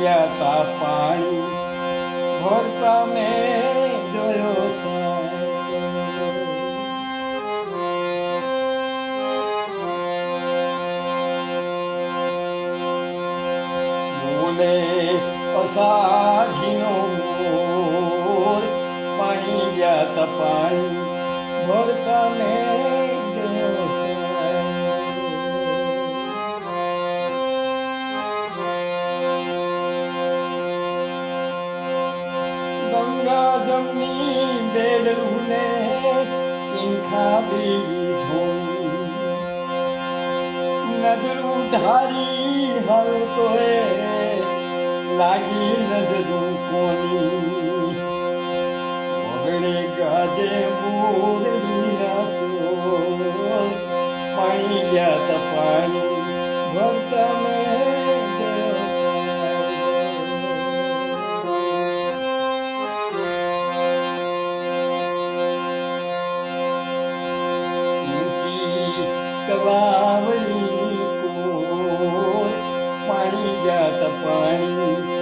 ગયા તા પાણી ભરતા મેં જોયો બોલે અષાઢીનો મોર પાણી ગયા તા પાણી ભરતા મેં খাবে নজর উঠারি হল তোয়ে লাগি নজর কোনি। বগড়ে গাজে মোড় जात पाणी